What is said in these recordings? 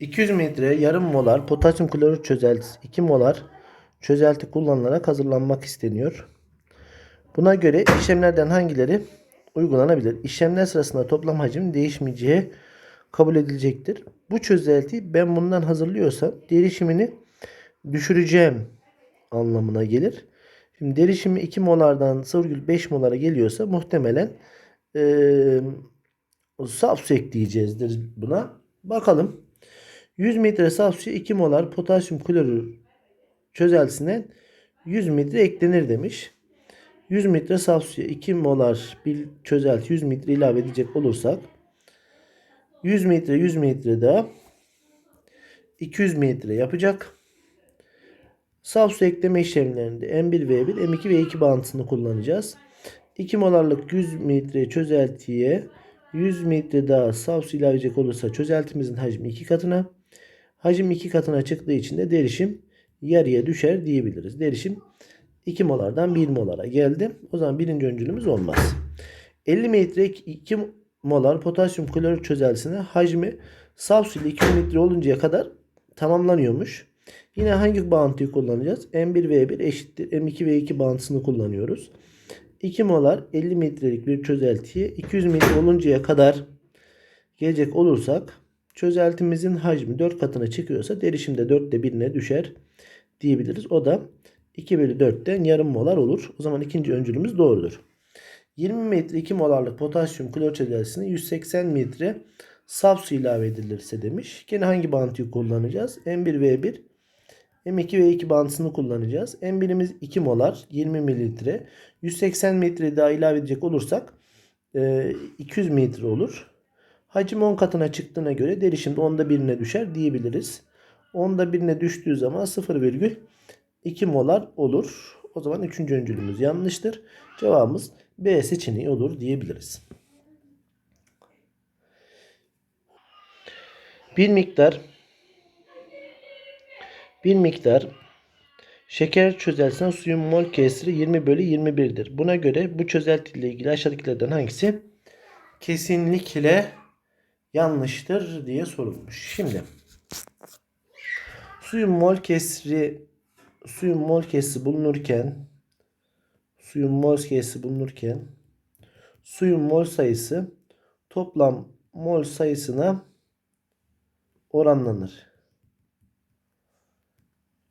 200 mililitre yarım molar potasyum klorür çözeltisi 2 molar çözelti kullanılarak hazırlanmak isteniyor. Buna göre işlemlerden hangileri uygulanabilir? İşlemler sırasında toplam hacim değişmeyeceği kabul edilecektir. Bu çözeltiyi ben bundan hazırlıyorsam derişimini düşüreceğim anlamına gelir. Şimdi derişimi 2 molardan 0,5 molara geliyorsa muhtemelen eee saf su ekleyeceğizdir buna. Bakalım. 100 metre saf suya 2 molar potasyum klorür çözeltisine 100 metre eklenir demiş. 100 metre saf suya 2 molar bir çözelti 100 metre ilave edecek olursak 100 metre 100 metre daha 200 metre yapacak. Saf su ekleme işlemlerinde M1 V1 M2 V2 bağıntısını kullanacağız. 2 molarlık 100 metre çözeltiye 100 metre daha saf su ilave edecek olursa çözeltimizin hacmi 2 katına. Hacim 2 katına çıktığı için de derişim yarıya düşer diyebiliriz. Derişim 2 molardan 1 molara geldi. O zaman birinci öncülümüz olmaz. 50 metre 2 molar potasyum klorür çözeltisine hacmi saf su ile 200 metre oluncaya kadar tamamlanıyormuş. Yine hangi bağıntıyı kullanacağız? M1V1 eşittir M2V2 bağıntısını kullanıyoruz. 2 molar 50 metrelik bir çözeltiye 200 metre oluncaya kadar gelecek olursak çözeltimizin hacmi 4 katına çıkıyorsa derişim de 4'te 1'ine düşer diyebiliriz. O da 2 bölü 4'ten yarım molar olur. O zaman ikinci öncülümüz doğrudur. 20 metre 2 molarlık potasyum klor çözeltisine 180 metre saf su ilave edilirse demiş. Gene hangi bağıntıyı kullanacağız? M1V1 M2 ve 2 bağıntısını kullanacağız. M1'imiz 2 molar 20 mililitre. 180 metre daha ilave edecek olursak 200 metre olur. Hacim 10 katına çıktığına göre derişim de onda birine düşer diyebiliriz. Onda birine düştüğü zaman 0,2 molar olur. O zaman üçüncü öncülümüz yanlıştır. Cevabımız B seçeneği olur diyebiliriz. Bir miktar bir miktar şeker çözeltisine suyun mol kesiri 20 bölü 21'dir. Buna göre bu çözelti ile ilgili aşağıdakilerden hangisi kesinlikle yanlıştır diye sorulmuş. Şimdi suyun mol kesiri suyun mol kesiri bulunurken suyun mol kesiri bulunurken suyun mol sayısı toplam mol sayısına oranlanır.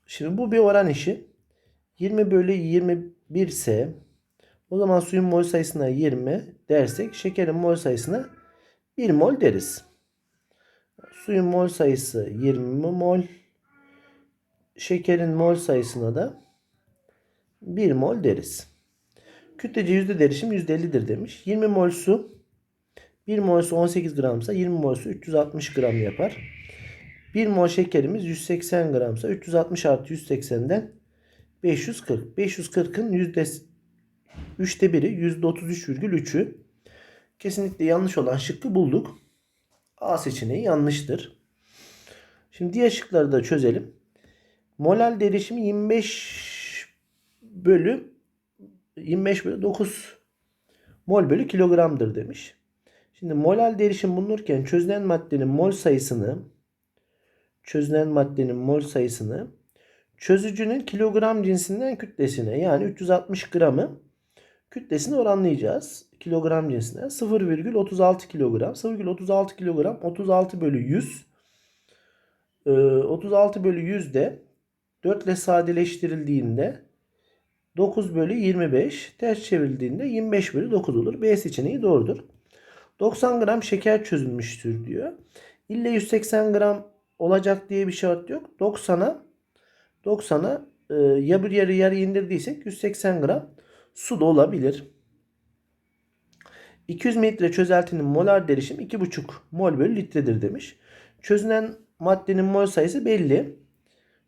Şimdi bu bir oran işi. 20 bölü 21 ise o zaman suyun mol sayısına 20 dersek şekerin mol sayısına 1 mol deriz. Suyun mol sayısı 20 mol. Şekerin mol sayısına da 1 mol deriz. Kütlece yüzde derişim %50'dir demiş. 20 mol su 1 mol su 18 gramsa 20 mol su 360 gram yapar. 1 mol şekerimiz 180 gramsa 360 artı 180'den 540. 540'ın yüzde 3'te 1'i %33,3'ü. Kesinlikle yanlış olan şıkkı bulduk. A seçeneği yanlıştır. Şimdi diğer şıkları da çözelim. Molal derişimi 25 bölü 25 bölü 9 mol bölü kilogramdır demiş. Şimdi molal derişim bulunurken çözülen maddenin mol sayısını çözülen maddenin mol sayısını çözücünün kilogram cinsinden kütlesine yani 360 gramı kütlesine oranlayacağız. Kilogram cinsine 0,36 kilogram. 0,36 kilogram 36 bölü 100. 36 bölü 100 de 4 ile sadeleştirildiğinde 9 bölü 25 ters çevrildiğinde 25 bölü 9 olur. B seçeneği doğrudur. 90 gram şeker çözülmüştür diyor. İlle 180 gram olacak diye bir şart yok. 90'a 90'a e, ya bir yarı yarı indirdiysek 180 gram su da olabilir. 200 metre çözeltinin molar derişim 2,5 mol bölü litredir demiş. Çözünen maddenin mol sayısı belli.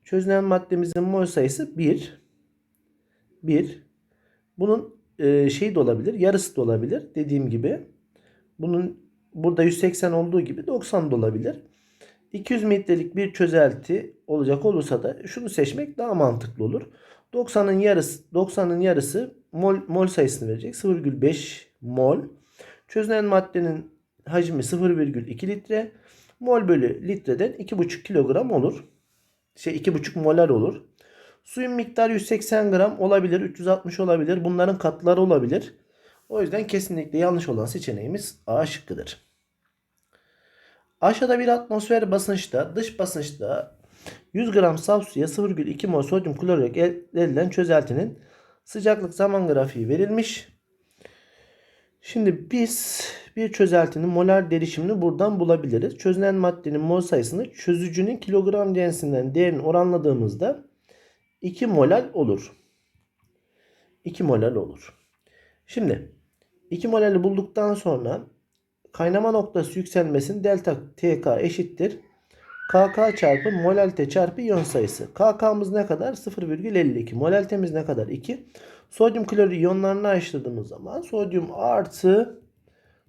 Çözünen maddemizin mol sayısı 1. 1. Bunun e, şey de olabilir, yarısı da olabilir dediğim gibi. Bunun burada 180 olduğu gibi 90 da olabilir. 200 metrelik bir çözelti olacak olursa da şunu seçmek daha mantıklı olur. 90'ın yarısı 90'ın yarısı mol, mol sayısını verecek. 0,5 mol. Çözünen maddenin hacmi 0,2 litre. Mol bölü litreden 2,5 kilogram olur. Şey 2,5 molar olur. Suyun miktarı 180 gram olabilir, 360 olabilir. Bunların katları olabilir. O yüzden kesinlikle yanlış olan seçeneğimiz A şıkkıdır. Aşağıda bir atmosfer basınçta, dış basınçta 100 gram saf suya 0,2 mol sodyum klorik elde edilen çözeltinin sıcaklık zaman grafiği verilmiş. Şimdi biz bir çözeltinin molar derişimini buradan bulabiliriz. Çözünen maddenin mol sayısını çözücünün kilogram cinsinden değerini oranladığımızda 2 molal olur. 2 molal olur. Şimdi 2 molali bulduktan sonra kaynama noktası yükselmesinin delta TK eşittir. KK çarpı molalite çarpı iyon sayısı. KK'mız ne kadar? 0,52. Molalitemiz ne kadar? 2. Sodyum klorür iyonlarını ayrıştırdığımız zaman sodyum artı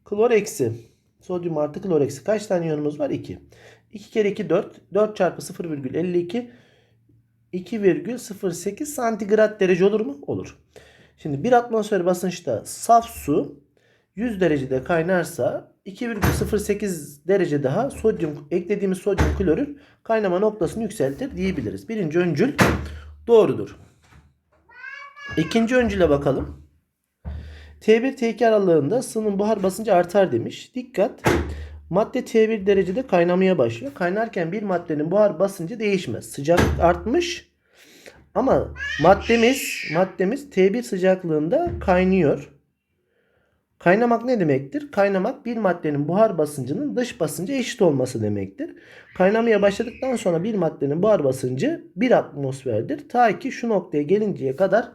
klor eksi. Sodyum artı klor eksi. Kaç tane iyonumuz var? 2. 2 kere 2 4. 4 çarpı 0,52 2,08 santigrat derece olur mu? Olur. Şimdi bir atmosfer basınçta saf su 100 derecede kaynarsa 2,08 derece daha sodyum eklediğimiz sodyum klorür kaynama noktasını yükseltir diyebiliriz. Birinci öncül doğrudur. İkinci öncüle bakalım. T1 T2 aralığında sıvının buhar basıncı artar demiş. Dikkat. Madde T1 derecede kaynamaya başlıyor. Kaynarken bir maddenin buhar basıncı değişmez. Sıcaklık artmış ama maddemiz maddemiz T1 sıcaklığında kaynıyor. Kaynamak ne demektir? Kaynamak bir maddenin buhar basıncının dış basıncı eşit olması demektir. Kaynamaya başladıktan sonra bir maddenin buhar basıncı 1 atmosferdir. Ta ki şu noktaya gelinceye kadar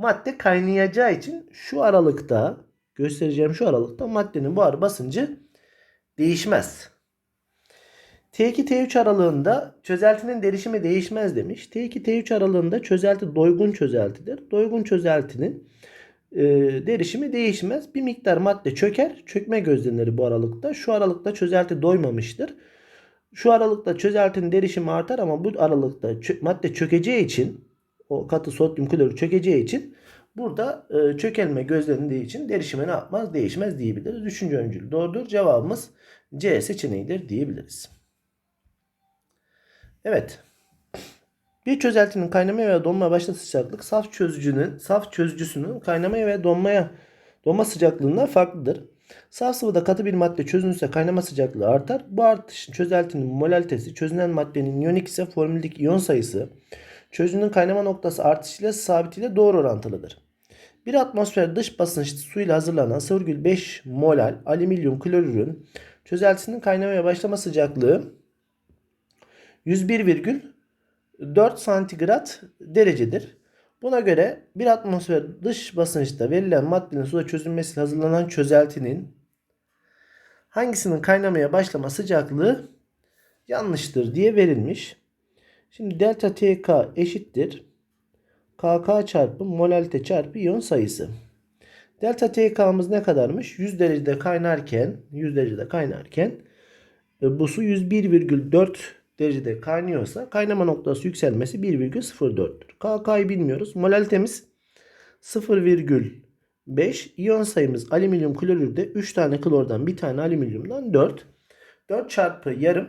madde kaynayacağı için şu aralıkta göstereceğim şu aralıkta maddenin buhar basıncı değişmez. T2 T3 aralığında çözeltinin derişimi değişmez demiş. T2 T3 aralığında çözelti doygun çözeltidir. Doygun çözeltinin e, derişimi değişmez. Bir miktar madde çöker. Çökme gözlenir bu aralıkta. Şu aralıkta çözelti doymamıştır. Şu aralıkta çözeltinin derişimi artar ama bu aralıkta çö- madde çökeceği için o katı sodyum klorür çökeceği için burada e, çökelme gözlendiği için derişimi ne yapmaz? Değişmez diyebiliriz. Üçüncü öncül doğrudur. Cevabımız C seçeneğidir diyebiliriz. Evet. Bir çözeltinin kaynamaya veya donmaya başladığı sıcaklık saf çözücünün saf çözücüsünün kaynamaya ve donmaya donma sıcaklığından farklıdır. Saf sıvıda katı bir madde çözünürse kaynama sıcaklığı artar. Bu artışın çözeltinin molalitesi çözünen maddenin iyonik ise formüldeki iyon sayısı çözünün kaynama noktası artışıyla sabitiyle doğru orantılıdır. Bir atmosfer dış basınçlı suyla hazırlanan 0,5 molal alüminyum klorürün çözeltisinin kaynamaya başlama sıcaklığı 101,4 santigrat derecedir. Buna göre bir atmosfer dış basınçta verilen maddenin suda çözülmesiyle hazırlanan çözeltinin hangisinin kaynamaya başlama sıcaklığı yanlıştır diye verilmiş. Şimdi delta TK eşittir. KK çarpı molalite çarpı iyon sayısı. Delta TK'mız ne kadarmış? 100 derecede kaynarken 100 derecede kaynarken e, bu su 101,4 derecede kaynıyorsa kaynama noktası yükselmesi 1,04'tür. KK'yı bilmiyoruz. Molalitemiz 0,5. İyon sayımız alüminyum klorürde 3 tane klordan 1 tane alüminyumdan 4. 4 çarpı yarım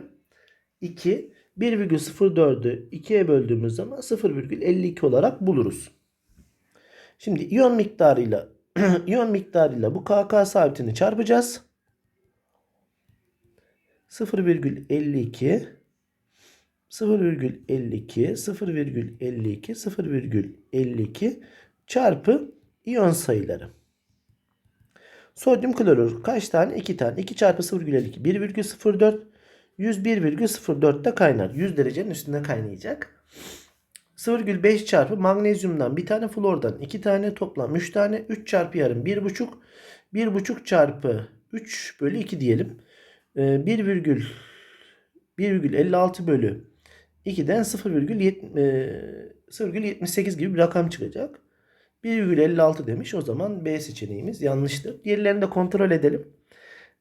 2. 1,04'ü 2'ye böldüğümüz zaman 0,52 olarak buluruz. Şimdi iyon miktarıyla iyon miktarıyla bu KK sabitini çarpacağız. 0,52 0,52 0,52 0,52 çarpı iyon sayıları. Sodyum klorür kaç tane? 2 tane. 2 çarpı 0,52 1,04 101,04'te kaynar. 100 derecenin üstünde kaynayacak. 0,5 çarpı magnezyumdan bir tane flordan 2 tane toplam 3 tane 3 çarpı yarım 1,5 1,5 çarpı 3 bölü 2 diyelim. 1, 1,56 bölü 2'den 0,78 gibi bir rakam çıkacak. 1,56 demiş. O zaman B seçeneğimiz yanlıştır. Diğerlerini de kontrol edelim.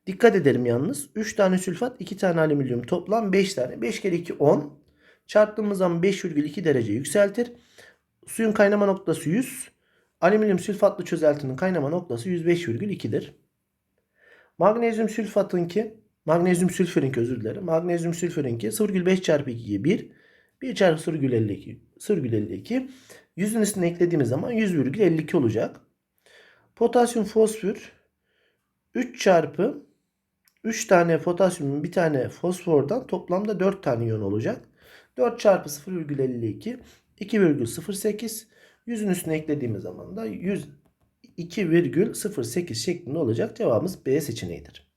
Dikkat edelim yalnız. 3 tane sülfat, 2 tane alüminyum toplam 5 tane. 5 kere 2 10. Çarptığımız zaman 5,2 derece yükseltir. Suyun kaynama noktası 100. Alüminyum sülfatlı çözeltinin kaynama noktası 105,2'dir. Magnezyum sülfatın ki Magnezyum sülfürik özür dilerim. Magnezyum sülfürinki 0,5 çarpı 2'ye 1. 1 çarpı 0,52. 0,52. 100'ün üstüne eklediğimiz zaman 100,52 olacak. Potasyum fosfor 3 çarpı 3 tane potasyumun bir tane fosfordan toplamda 4 tane iyon olacak. 4 çarpı 0,52 2,08 100'ün üstüne eklediğimiz zaman da 100 2,08 şeklinde olacak. Cevabımız B seçeneğidir.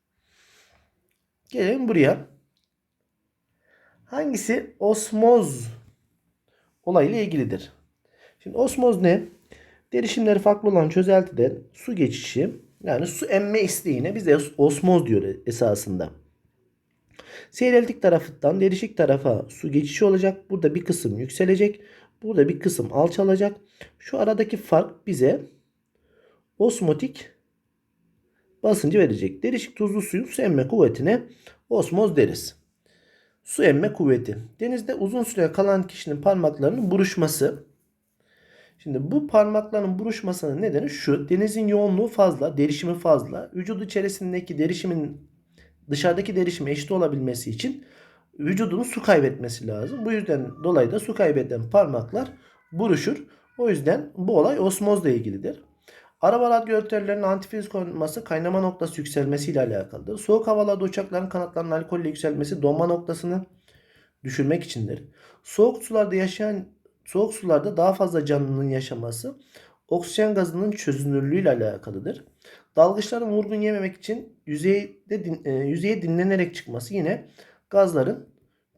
Gelelim buraya. Hangisi osmoz olayıyla ilgilidir? Şimdi osmoz ne? Derişimleri farklı olan çözeltiden su geçişi yani su emme isteğine biz osmoz diyor esasında. Seyreltik tarafından derişik tarafa su geçişi olacak. Burada bir kısım yükselecek. Burada bir kısım alçalacak. Şu aradaki fark bize osmotik basıncı verecek. Derişik tuzlu suyun su emme kuvvetine osmoz deriz. Su emme kuvveti. Denizde uzun süre kalan kişinin parmaklarının buruşması. Şimdi bu parmakların buruşmasının nedeni şu. Denizin yoğunluğu fazla, derişimi fazla. Vücudu içerisindeki derişimin dışarıdaki derişime eşit olabilmesi için vücudun su kaybetmesi lazım. Bu yüzden dolayı da su kaybeden parmaklar buruşur. O yüzden bu olay osmozla ilgilidir. Araba radyatörlerinin antifriz konulması kaynama noktası yükselmesiyle alakalıdır. Soğuk havalarda uçakların kanatlarının alkolle yükselmesi donma noktasını düşürmek içindir. Soğuk sularda yaşayan soğuk sularda daha fazla canlının yaşaması oksijen gazının çözünürlüğüyle alakalıdır. Dalgıçların vurgun yememek için yüzeyde e, yüzeye dinlenerek çıkması yine gazların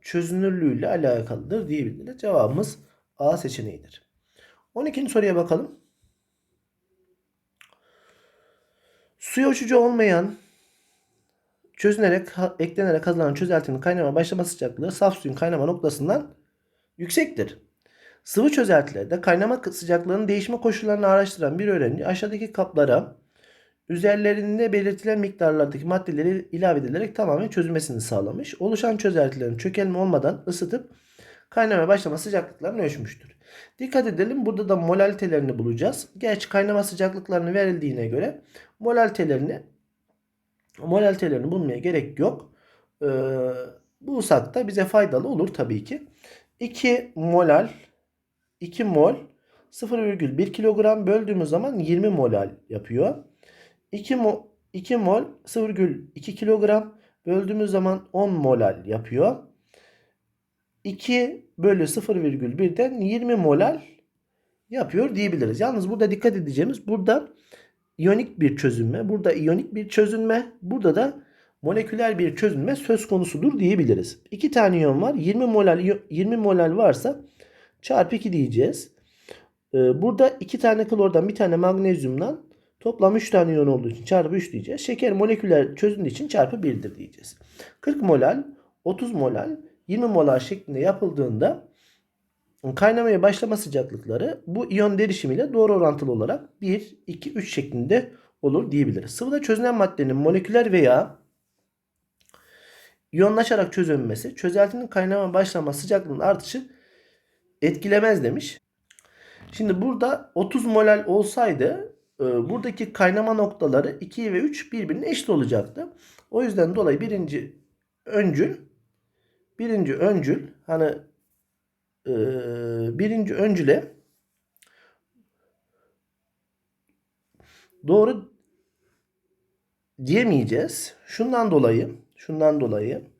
çözünürlüğüyle alakalıdır diyebiliriz. Cevabımız A seçeneğidir. 12. soruya bakalım. Suya uçucu olmayan çözünerek eklenerek kazanılan çözeltinin kaynama başlama sıcaklığı saf suyun kaynama noktasından yüksektir. Sıvı çözeltilerde kaynama sıcaklığının değişme koşullarını araştıran bir öğrenci aşağıdaki kaplara üzerlerinde belirtilen miktarlardaki maddeleri ilave edilerek tamamen çözülmesini sağlamış. Oluşan çözeltilerin çökelme olmadan ısıtıp kaynama başlama sıcaklıklarını ölçmüştür. Dikkat edelim burada da molalitelerini bulacağız. Gerçi kaynama sıcaklıklarını verildiğine göre molalitelerini molalitelerini bulmaya gerek yok. Ee, bulsak da bize faydalı olur tabii ki. 2 molal 2 mol 0,1 kilogram böldüğümüz zaman 20 molal yapıyor. 2 mol 2 mol 0,2 kilogram böldüğümüz zaman 10 molal yapıyor. 2 bölü 0,1'den 20 molal yapıyor diyebiliriz. Yalnız burada dikkat edeceğimiz burada iyonik bir çözünme, burada iyonik bir çözünme, burada da moleküler bir çözünme söz konusudur diyebiliriz. İki tane iyon var. 20 molal 20 molal varsa çarpı 2 diyeceğiz. Ee, burada iki tane klordan bir tane magnezyumdan toplam 3 tane iyon olduğu için çarpı 3 diyeceğiz. Şeker moleküler çözündüğü için çarpı 1'dir diyeceğiz. 40 molal, 30 molal, 20 molar şeklinde yapıldığında kaynamaya başlama sıcaklıkları bu iyon derişimiyle doğru orantılı olarak 1, 2, 3 şeklinde olur diyebiliriz. Sıvıda çözünen maddenin moleküler veya iyonlaşarak çözülmesi çözeltinin kaynama başlama sıcaklığının artışı etkilemez demiş. Şimdi burada 30 molal olsaydı e, buradaki kaynama noktaları 2 ve 3 birbirine eşit olacaktı. O yüzden dolayı birinci öncül birinci öncül hani e, birinci öncüle doğru diyemeyeceğiz. Şundan dolayı şundan dolayı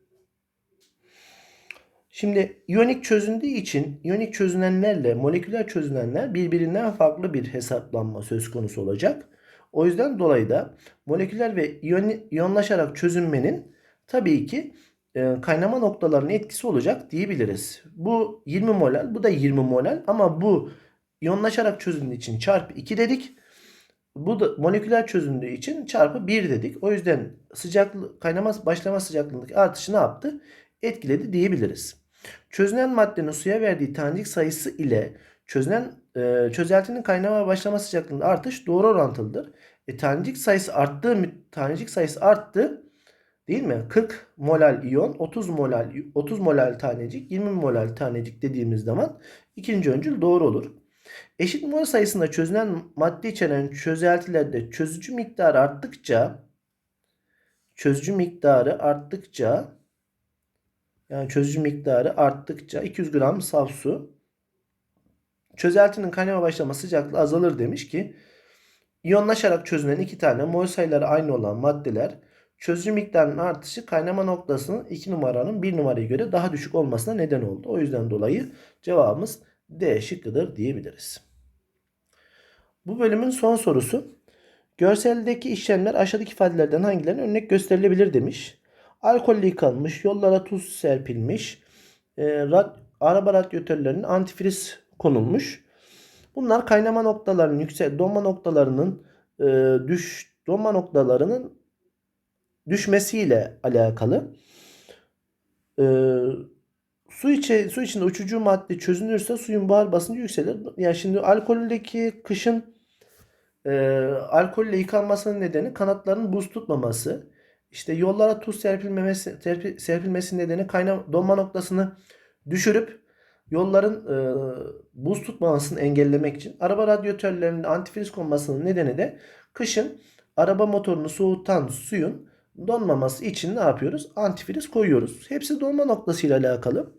Şimdi iyonik çözündüğü için iyonik çözünenlerle moleküler çözünenler birbirinden farklı bir hesaplanma söz konusu olacak. O yüzden dolayı da moleküler ve iyon, iyonlaşarak çözünmenin tabii ki e, kaynama noktalarının etkisi olacak diyebiliriz. Bu 20 molal, bu da 20 molal ama bu iyonlaşarak çözündüğü için çarpı 2 dedik. Bu da moleküler çözündüğü için çarpı 1 dedik. O yüzden sıcaklık kaynama başlama sıcaklığındaki artışı ne yaptı? Etkiledi diyebiliriz. Çözünen maddenin suya verdiği tanecik sayısı ile çözünen e, çözeltinin kaynama başlama sıcaklığında artış doğru orantılıdır. E, tanecik sayısı arttığı tanecik sayısı arttı değil mi? 40 molal iyon, 30 molal 30 molal tanecik, 20 molal tanecik dediğimiz zaman ikinci öncül doğru olur. Eşit mol sayısında çözünen madde içeren çözeltilerde çözücü miktarı arttıkça çözücü miktarı arttıkça yani çözücü miktarı arttıkça 200 gram saf su çözeltinin kaynama başlama sıcaklığı azalır demiş ki iyonlaşarak çözünen iki tane mol sayıları aynı olan maddeler çözücü miktarının artışı kaynama noktasının 2 numaranın 1 numaraya göre daha düşük olmasına neden oldu. O yüzden dolayı cevabımız D şıkkıdır diyebiliriz. Bu bölümün son sorusu. Görseldeki işlemler aşağıdaki ifadelerden hangilerine örnek gösterilebilir demiş. Alkolle yıkanmış, yollara tuz serpilmiş, e, rad- araba radyatörlerinin antifriz konulmuş. Bunlar kaynama noktalarının yüksek, donma noktalarının e, düş, donma noktalarının düşmesiyle alakalı. E, su içe, su içinde uçucu madde çözünürse suyun buhar basıncı yükselir. Yani şimdi alkoldeki kışın e, alkolle yıkanmasının nedeni kanatların buz tutmaması. İşte yollara tuz serpilmemesi, serpi- serpilmesi nedeni kayna donma noktasını düşürüp yolların e, buz tutmamasını engellemek için araba radyatörlerinin antifriz konmasının nedeni de kışın araba motorunu soğutan suyun donmaması için ne yapıyoruz? Antifriz koyuyoruz. Hepsi donma noktasıyla alakalı.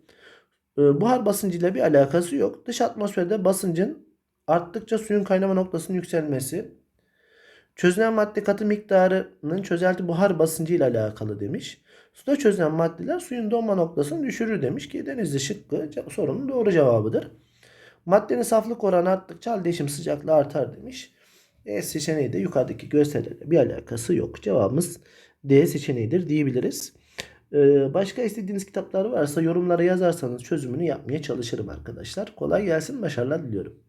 E, buhar basıncıyla bir alakası yok. Dış atmosferde basıncın arttıkça suyun kaynama noktasının yükselmesi. Çözünen madde katı miktarının çözelti buhar basıncı ile alakalı demiş. Suda çözünen maddeler suyun donma noktasını düşürür demiş ki Denizli şıkkı sorunun doğru cevabıdır. Maddenin saflık oranı arttıkça değişim sıcaklığı artar demiş. E seçeneği de yukarıdaki gösterilerle bir alakası yok. Cevabımız D seçeneğidir diyebiliriz. Ee, başka istediğiniz kitaplar varsa yorumlara yazarsanız çözümünü yapmaya çalışırım arkadaşlar. Kolay gelsin, başarılar diliyorum.